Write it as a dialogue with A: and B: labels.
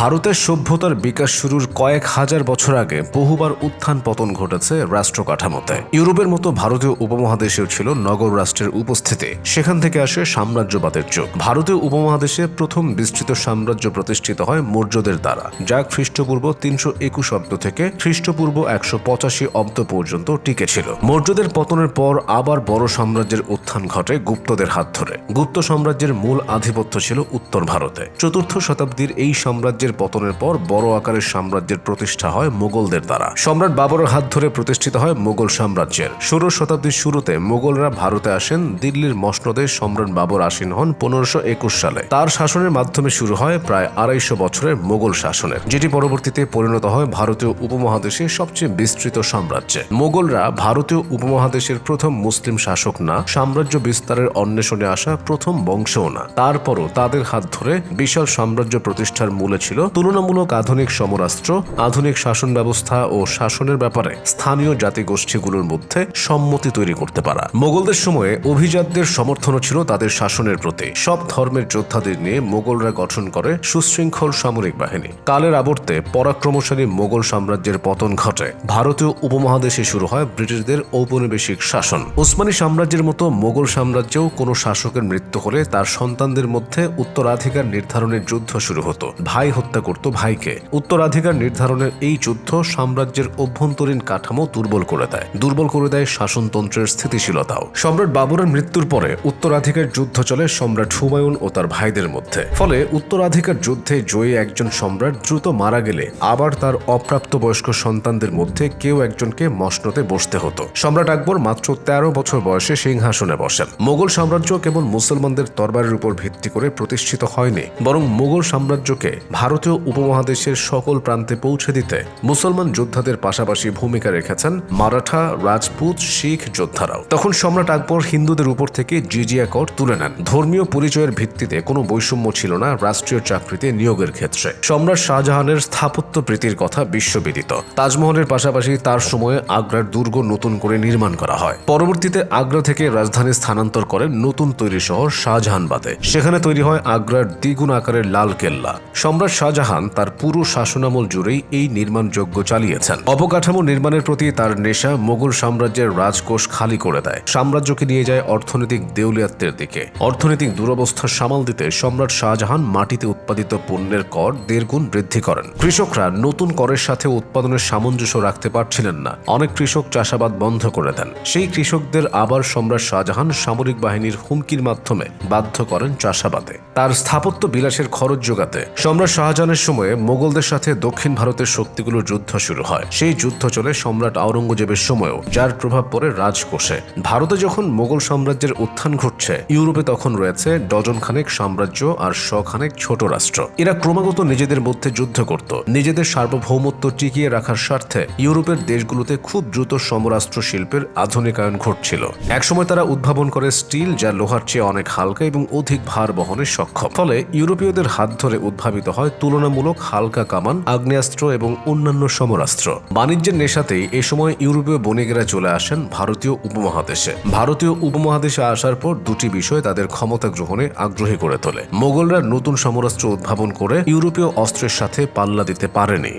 A: ভারতের সভ্যতার বিকাশ শুরুর কয়েক হাজার বছর আগে বহুবার উত্থান পতন ঘটেছে রাষ্ট্র কাঠামোতে ইউরোপের মতো ভারতীয় উপমহাদেশেও ছিল নগর রাষ্ট্রের উপস্থিতি। সেখান থেকে আসে সাম্রাজ্যবাদের যুগ। ভারতীয় উপমহাদেশে প্রথম বিস্তৃত সাম্রাজ্য প্রতিষ্ঠিত হয় মৌর্যদের দ্বারা, যা খ্রিস্টপূর্ব তিনশো একুশ অব্দ থেকে খ্রিস্টপূর্ব একশো পঁচাশি অব্দ পর্যন্ত টিকে ছিল। মৌর্যদের পতনের পর আবার বড় সাম্রাজ্যের উত্থান ঘটে গুপ্তদের হাত ধরে। গুপ্ত সাম্রাজ্যের মূল আধিপত্য ছিল উত্তর ভারতে। চতুর্থ শতাব্দীর এই সাম্রাজ্যের পতনের পর বড় আকারের সাম্রাজ্যের প্রতিষ্ঠা হয় মোগলদের দ্বারা। সম্রাট বাবরের হাত ধরে প্রতিষ্ঠিত হয় মোগল সাম্রাজ্যের। ষোড়শ শতাব্দীর শুরুতে মোগলরা ভারতে আসেন, দিল্লির মসনদে সম্রাট বাবর আসীন হন পনেরোশো সালে। তার শাসনের মাধ্যমে শুরু হয় প্রায় আড়াইশো বছরের মোগল শাসনের, যেটি পরবর্তীতে পরিণত হয় ভারতীয় উপমহাদেশে সবচেয়ে বিস্তৃত সাম্রাজ্যে। মোগলরা ভারতীয় উপমহাদেশের প্রথম মুসলিম শাসক না, সাম্রাজ্য বিস্তারের অন্বেষণে আসা প্রথম বংশও না। তারপরও তাদের হাত ধরে বিশাল সাম্রাজ্য প্রতিষ্ঠার মূলে ছিল তুলনামূলক আধুনিক সমরাস্ত্র, আধুনিক শাসন ব্যবস্থা ও শাসনের ব্যাপারে স্থানীয় জাতিগোষ্ঠীগুলোর মধ্যে সম্মতি তৈরি করতে পারা। মোগলদের সময়ে অভিজাতদের সমর্থনও ছিল তাদের শাসনের প্রতি। সব ধর্মের যোদ্ধাদের নিয়ে মোগলরা গঠন করে সুশৃঙ্খল সামরিক বাহিনী। কালের আবর্তে পরাক্রমশালী মোগল সাম্রাজ্যের পতন ঘটে। ভারতীয় উপমহাদেশে শুরু হয় ব্রিটিশদের ঔপনিবেশিক শাসন। ওসমানী সাম্রাজ্যের মতো মোগল সাম্রাজ্যেও কোনো শাসকের মৃত্যু হলে তার সন্তানদের মধ্যে উত্তরাধিকার নির্ধারণের যুদ্ধ শুরু হতো। ভাই হত্যা করত ভাইকে। উত্তরাধিকার নির্ধারণের এই যুদ্ধ সাম্রাজ্যের অভ্যন্তরীণ কাঠামো দুর্বল করে দেয়। দুর্বল করে দেয় শাসনতন্ত্রের স্থিতিশীলতাও। সম্রাট বাবরের মৃত্যুর পরে উত্তরাধিকার যুদ্ধ চলে সম্রাট হুমায়ুন ও তার ভাইদের মধ্যে। ফলে উত্তরাধিকার যুদ্ধে জয়ী একজন সম্রাট দ্রুত মারা গেলে আবার তার অপ্রাপ্তবয়স্ক সন্তানদের মধ্যে কেউ একজনকে মসনতে বসতে হতো। সম্রাট আকবর মাত্র তেরো বছর বয়সে সিংহাসনে বসেন। মোগল সাম্রাজ্য কেবল মুসলমানদের তরবারের উপর ভিত্তি করে প্রতিষ্ঠিত হয়নি, বরং মোগল সাম্রাজ্যকে ভারতীয় উপমহাদেশের সকল প্রান্তে পৌঁছে দিতে মুসলমান যোদ্ধাদের পাশাপাশি ভূমিকা রেখেছেন মারাঠা, রাজপুত, শিখ যোদ্ধারাও। তখন সম্রাট আকবর হিন্দুদের উপর থেকে জিজিয়া কর তুলে নেন। ধর্মীয় পরিচয়ের ভিত্তিতে কোনো বৈষম্য ছিল না রাষ্ট্রীয় চাকরিতে নিয়োগের ক্ষেত্রে। সম্রাট শাহজাহানের স্থাপত্য প্রীতির কথা বিশ্ববিদিত। তাজমহলের পাশাপাশি তার সময়ে আগ্রার দুর্গ নতুন করে নির্মাণ করা হয়। পরবর্তীতে আগ্রা থেকে রাজধানী স্থানান্তর করেন নতুন তৈরি শহর শাহজাহানবাদে। সেখানে তৈরি হয় আগ্রার দ্বিগুণ আকারের লাল কেল্লা। সম্রাট শাহজাহান তার পুরো শাসনামল জুড়েই এই নির্মাণযজ্ঞ চালিয়েছেন। অবকাঠামো নির্মাণের প্রতি তার নেশা মোগল সাম্রাজ্যের রাজকোষ খালি করে দেয়। সাম্রাজ্যকে নিয়ে যায় অর্থনৈতিক দেউলিয়াত্বের দিকে। অর্থনৈতিক দুরবস্থা সামাল দিতে সম্রাট শাহজাহান মাটিতে উৎপাদিত পণ্যের কর দেড় গুণ বৃদ্ধি করেন। কৃষকরা নতুন করের সাথে উৎপাদনের সামঞ্জস্য রাখতে পারছিলেন না। অনেক কৃষক চাষাবাদ বন্ধ করে দেন। সেই কৃষকদের আবার সম্রাট শাহজাহান সামরিক বাহিনীর হুমকির মাধ্যমে বাধ্য করেন চাষাবাদে। তার স্থাপত্য বিলাসের খরচ যোগাতে। সম্রাট শাহজাহানের সময়ে মোগলদের সাথে দক্ষিণ ভারতের শক্তিগুলোর যুদ্ধ শুরু হয়। সেই যুদ্ধ চলে সম্রাট আওরঙ্গজেবের সময়ও, যার প্রভাব পড়ে রাজকোষে। ভারতে যখন মোগল সাম্রাজ্যের উত্থান ঘটছে, ইউরোপে তখন রয়েছে ডজন খানেক সাম্রাজ্য আর শখানেক ছোট রাষ্ট্র। এরা ক্রমাগত নিজেদের মধ্যে যুদ্ধ করত। নিজেদের সার্বভৌমত্ব টিকিয়ে রাখার স্বার্থে ইউরোপের দেশগুলোতে খুব দ্রুত সমরাষ্ট্র শিল্পের আধুনিকায়ন ঘটছিল। একসময় তারা উদ্ভাবন করে স্টিল, যা লোহার চেয়ে অনেক হালকা এবং অধিক ভার বহনে সক্ষম। ফলে ইউরোপীয়দের হাত ধরে উদ্ভাবিত হয় তুলনামূলক হালকা কামান, আগ্নেয়াস্ত্র এবং অন্যান্য সমরাস্ত্র। বাণিজ্যের নেশাতেই এ সময় ইউরোপীয় বণিকেরা চলে আসেন ভারতীয় উপমহাদেশে। ভারতীয় উপমহাদেশে আসার পর দুটি বিষয় তাদের ক্ষমতা গ্রহণে আগ্রহী করে তোলে। মোগলরা নতুন সমরাস্ত্র উদ্ভাবন করে ইউরোপীয় অস্ত্রের সাথে পাল্লা দিতে পারেনি।